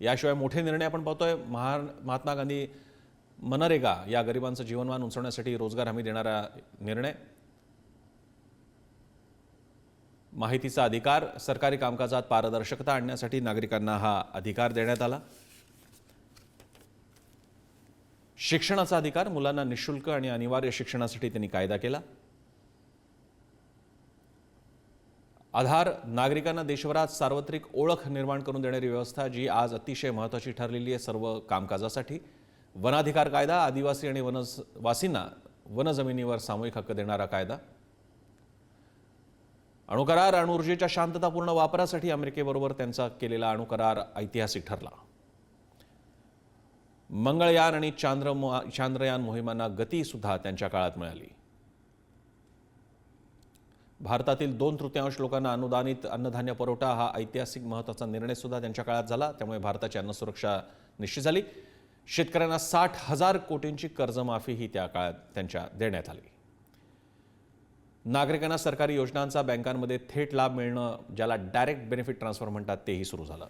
याशिवाय मोठे निर्णय आपण पाहतोय. महा महात्मा गांधी मनरेगा या गरिबांचं जीवनमान उंचवण्यासाठी रोजगार हमी देणारा निर्णय. माहितीचा अधिकार सरकारी कामकाजात पारदर्शकता आणण्यासाठी नागरिकांना हा अधिकार देण्यात आला. शिक्षणाचा अधिकार मुलांना निशुल्क आणि अनिवार्य शिक्षणासाठी त्यांनी कायदा केला. आधार नागरिकांना देशभरात सार्वत्रिक ओळख निर्माण करून देणारी व्यवस्था जी आज अतिशय महत्त्वाची ठरलेली आहे सर्व कामकाजासाठी. वनाधिकार कायदा आदिवासी आणि वनवासींना वनजमिनीवर सामूहिक हक्क देणारा कायदा. अणुकरार अणुऊर्जेच्या शांततापूर्ण वापरासाठी अमेरिकेबरोबर त्यांचा केलेला अणुकरार ऐतिहासिक ठरला. मंगळयान आणि चांद्र चांद्रयान मोहिमांना गतीसुद्धा त्यांच्या काळात मिळाली. भारतातील दोन तृतीयांश लोकांना अनुदानित अन्नधान्य पुरवठा हा ऐतिहासिक महत्त्वाचा निर्णय सुद्धा त्यांच्या काळात झाला त्यामुळे भारताची अन्नसुरक्षा निश्चित झाली. शेतकऱ्यांना साठ हजार कोटींची कर्जमाफीही त्या काळात त्यांच्या देण्यात आली. नागरिकांना सरकारी योजनांचा बँकांमध्ये थेट लाभ मिळणं ज्याला डायरेक्ट बेनिफिट ट्रान्सफर म्हणतात तेही सुरू झालं.